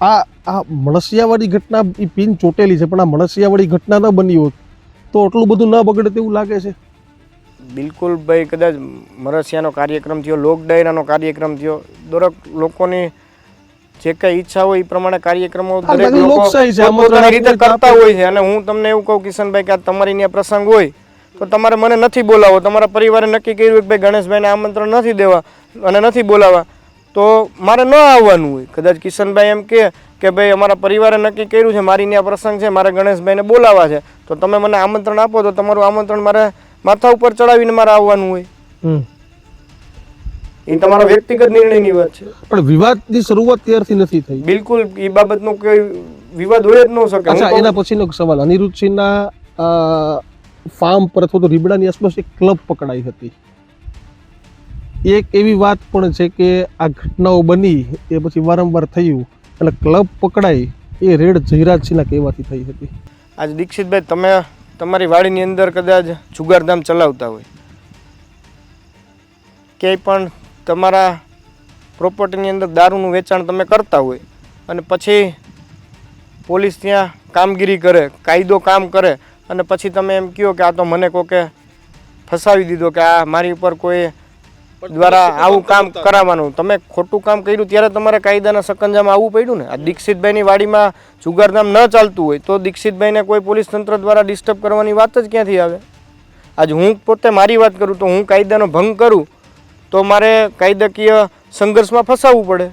આ આ મળસિયાવાળી ઘટના એ પિન ચોટેલી છે પણ આ મળસિયાવાળી ઘટના ન બની હોત તો એટલું બધું ન બગડે તેવું લાગે છે? બિલકુલ ભાઈ કદાચ મરસિયાનો કાર્યક્રમ થયો લોક ડાયરાનો કાર્યક્રમ થયો દરેક લોકોની જે કઈ ઈચ્છા હોય એ પ્રમાણે કાર્યક્રમો દરેક લોકો રીતે કરતા હોય છે. અને હું તમને એવું કહું કિશનભાઈ કે આ તમારી ત્યાં પ્રસંગ હોય તો તમારે મને નથી બોલાવો તમારા પરિવારે નક્કી કર્યું કે ભાઈ ગણેશભાઈને આમંત્રણ નથી દેવા અને નથી બોલાવવા. તો મારે ન આવવાનું હોય. કદાચ કિશનભાઈ એમ કે કે ભાઈ અમારા પરિવારે નક્કી કર્યું છે મારી ત્યાં પ્રસંગ છે મારે ગણેશભાઈને બોલાવવા છે. તો તમે મને આમંત્રણ આપો તો તમારું આમંત્રણ મારે માથા ઉપર ચડાવીને મારે આવવાનું હોય. એ તમારો વ્યક્તિગત નિર્ણયની વાત છે. પણ વિવાદની શરૂઆત ત્યારથી નથી થઈ. બિલકુલ એ બાબતનો કોઈ વિવાદ હોય જ ન શકે. અચ્છા એના પછીનો સવાલ. અનિરુદ્ધસિંહના ફાર્મ પર અથવા તો રીબડાની આસપાસ એક ક્લબ પકડાઈ હતી. એક એવી વાત પણ છે કે આ ઘટનાઓ બની એ પછી વારંવાર થયું. અને ક્લબ પકડાઈ, એ રેડ જયરાજસિંહના કહેવાથી થઈ હતી. આજ દીક્ષિતભાઈ, તમે તમારી વાડીની અંદર કદાચ જુગારધામ ચલાવતા હોય. ક્યાંય પણ તમારા પ્રોપર્ટીની અંદર દારૂનું વેચાણ તમે કરતા હોય અને પછી પોલીસ ત્યાં કામગીરી કરે, કાયદો કામ કરે અને પછી તમે એમ કહો કે આ તો મને કોકે ફસાવી દીધો કે આ મારી ઉપર કોઈ દ્વારા આવું કામ કરાવવાનું. તમે ખોટું કામ કર્યું ત્યારે તમારે કાયદાના સકંજામાં આવવું પડ્યું ને? આ દીક્ષિતભાઈની વાડીમાં જુગારધામ ન ચાલતું હોય તો દીક્ષિતભાઈને કોઈ પોલીસ તંત્ર દ્વારા ડિસ્ટર્બ કરવાની વાત જ ક્યાંથી આવે? આજ હું પોતે મારી વાત કરું તો હું કાયદાનો ભંગ કરું તો મારે કાયદાકીય સંઘર્ષમાં ફસાવવું પડે.